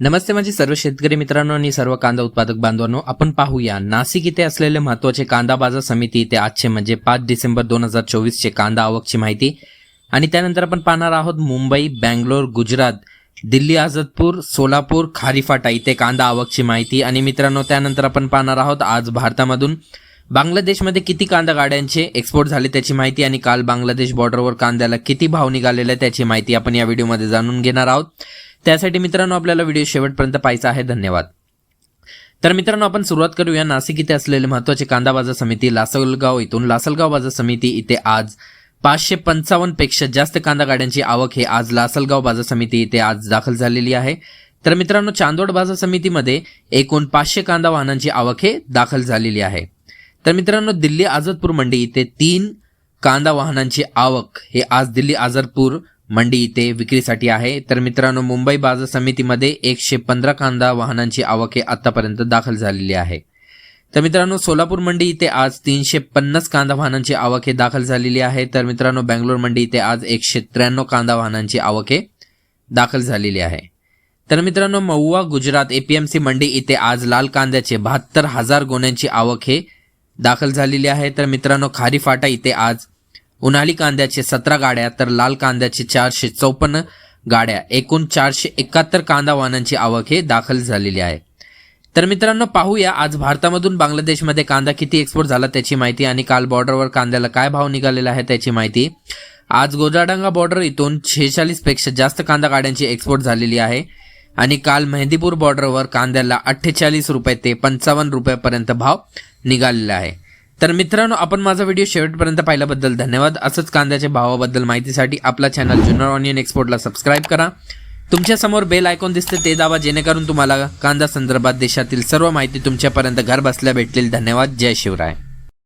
नमस्ते माझे सर्व शेतकरी मित्रांनो आणि सर्व कांदा उत्पादक बांधवांनो आपण पाहूया नाशिक इथे असलेले महत्त्वाचे कांदा बाजार समिती इथे आजचे म्हणजे पाच डिसेंबर दोन हजार चोवीसचे कांदा आवकची माहिती. आणि त्यानंतर आपण पाहणार आहोत मुंबई बँगलोर गुजरात दिल्ली आझादपूर सोलापूर खारीफाटा इथे कांदा आवकची माहिती. आणि मित्रांनो त्यानंतर आपण पाहणार आहोत आज भारतामधून बांगलादेशमध्ये किती कांदा गाड्यांचे एक्सपोर्ट झाले त्याची माहिती आणि काल बांगलादेश बॉर्डरवर कांद्याला किती भाव निघालेला आहे त्याची माहिती आपण या व्हिडिओमध्ये जाणून घेणार आहोत. त्यासाठी मित्रांनो आपल्याला व्हिडिओ शेवटपर्यंत पाहायचा आहे. धन्यवाद. तर मित्रांनो आपण सुरुवात करूया. नाशिक इथे असलेले महत्त्वाचे कांदा बाजार समिती लासलगाव इथून. लासलगाव बाजार समिती इथे आज पाचशे पंचावन्नपेक्षा जास्त कांदा गाड्यांची आवक हे आज लासलगाव बाजार समिती इथे आज दाखल झालेली आहे. तर मित्रांनो चांदोड बाजार समितीमध्ये एकूण पाचशे कांदा वाहनांची आवक हे दाखल झालेली आहे. तर मित्रांनो दिल्ली आझादपूर मंडी इथे तीन कांदा वाहनांची आवक हे आज दिल्ली आझादपूर मंडी इथे विक्रीसाठी आहे. तर मित्रांनो मुंबई बाजार समितीमध्ये एकशे पंधरा कांदा वाहनांची आवके आतापर्यंत दाखल झालेली आहे. तर मित्रांनो सोलापूर मंडी इथे आज तीनशे पन्नास कांदा वाहनांची आवके दाखल झालेली आहे. तर मित्रांनो बँगलोर मंडी इथे आज एकशे त्र्याण्णव कांदा वाहनांची आवके दाखल झालेली आहे. तर मित्रांनो महुआ गुजरात एपीएमसी मंडी इथे आज लाल कांद्याचे बहात्तर हजार गोण्यांची आवक हे दाखल झालेली आहे. तर मित्रांनो खारी फाटा इथे आज उन्हाळी कांद्याचे सतरा गाड्या तर लाल कांद्याचे चारशे चौपन्न गाड्या. एकूण चारशे एकाहत्तर कांदा वाहनांची आवक हे दाखल झालेली आहे. तर मित्रांनो पाहूया आज भारतामधून बांगलादेशमध्ये कांदा किती एक्सपोर्ट झाला त्याची माहिती आणि काल बॉर्डरवर कांद्याला काय भाव निघालेला आहे त्याची माहिती. आज गोजाडांगा बॉर्डर इथून शेहेचाळीसपेक्षा जास्त कांदा गाड्यांची एक्सपोर्ट झालेली आहे. आणि काल मेहंदीपूर बॉर्डरवर कांद्याला अठ्ठेचाळीस रुपये ते पंचावन्न रुपयापर्यंत भाव निघालेला आहे. तर मित्रांनो आपण माझा व्हिडिओ शेवटपर्यंत पाहिल्याबद्दल धन्यवाद. असंच कांद्याच्या भावाबद्दल माहितीसाठी आपला चॅनल जुनर ऑनियन एक्सपोर्टला सबस्क्राईब करा. तुमच्यासमोर बेल आयकॉन दिसते ते दाबा जेणेकरून तुम्हाला कांदा संदर्भात देशातील सर्व माहिती तुमच्यापर्यंत घर बसल्या भेटतील. धन्यवाद. जय शिवराय.